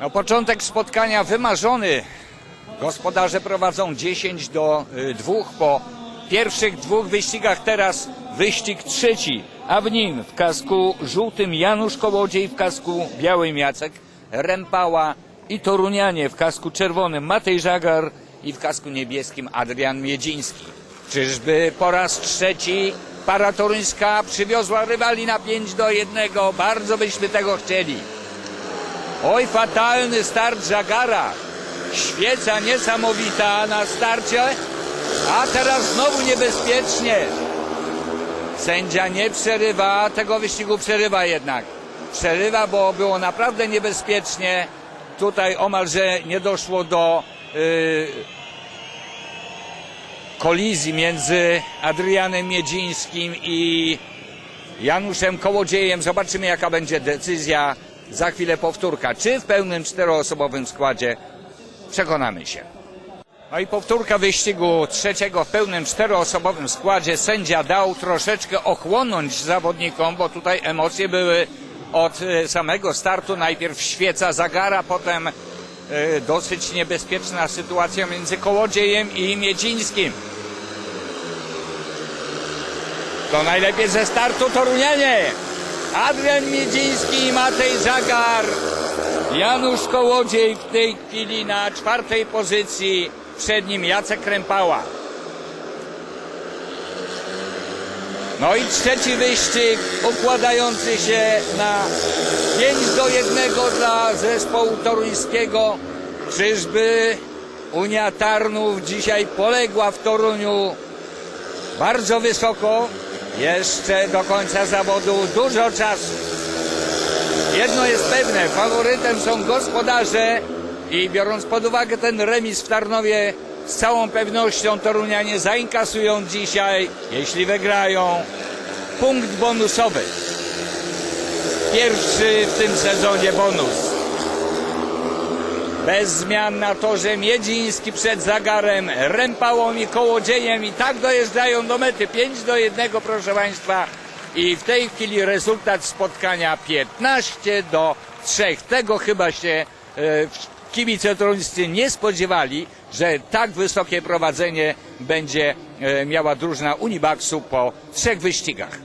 No, początek spotkania wymarzony. Gospodarze prowadzą 10 do 2 po pierwszych dwóch wyścigach. Teraz wyścig trzeci, a w nim w kasku żółtym Janusz Kołodziej, w kasku białym Jacek Rempała i Torunianie w kasku czerwonym Matej Żagar i w kasku niebieskim Adrian Miedziński. Czyżby po raz trzeci para toruńska przywiozła rywali na 5 do 1? Bardzo byśmy tego chcieli. Oj, fatalny start Żagara. Świeca niesamowita na starcie, a teraz znowu niebezpiecznie. Sędzia nie przerywa, tego wyścigu przerywa jednak. Przerywa, bo było naprawdę niebezpiecznie. Tutaj omalże nie doszło do y, kolizji między Adrianem Miedzińskim i Januszem Kołodziejem. Zobaczymy, jaka będzie decyzja. Za chwilę powtórka. Czy w pełnym czteroosobowym składzie? Przekonamy się. No i powtórka wyścigu trzeciego w pełnym czteroosobowym składzie. Sędzia dał troszeczkę ochłonąć zawodnikom, bo tutaj emocje były od e, samego startu. Najpierw świeca Zagara, potem e, dosyć niebezpieczna sytuacja między Kołodziejem i Miedzińskim. To najlepiej ze startu Torunianie. Adrian Miedziński i Matej Zagar. Janusz Kołodziej w tej chwili na czwartej pozycji. Przed nim Jacek Krępała. No i trzeci wyścig układający się na 5 do 1 dla zespołu toruńskiego. Czyżby Unia Tarnów dzisiaj poległa w Toruniu bardzo wysoko. Jeszcze do końca zawodu dużo czasu. Jedno jest pewne, faworytem są gospodarze i biorąc pod uwagę ten remis w Tarnowie, z całą pewnością Torunianie zainkasują dzisiaj, jeśli wygrają, punkt bonusowy. Pierwszy w tym sezonie bonus. Bez zmian na torze Miedziński przed Zagarem, Rempałą i Kołodziejem i tak dojeżdżają do mety 5 do 1 proszę Państwa i w tej chwili rezultat spotkania 15 do 3. Tego chyba się e, kibice toruńscy nie spodziewali, że tak wysokie prowadzenie będzie e, miała drużyna Unibaxu po trzech wyścigach.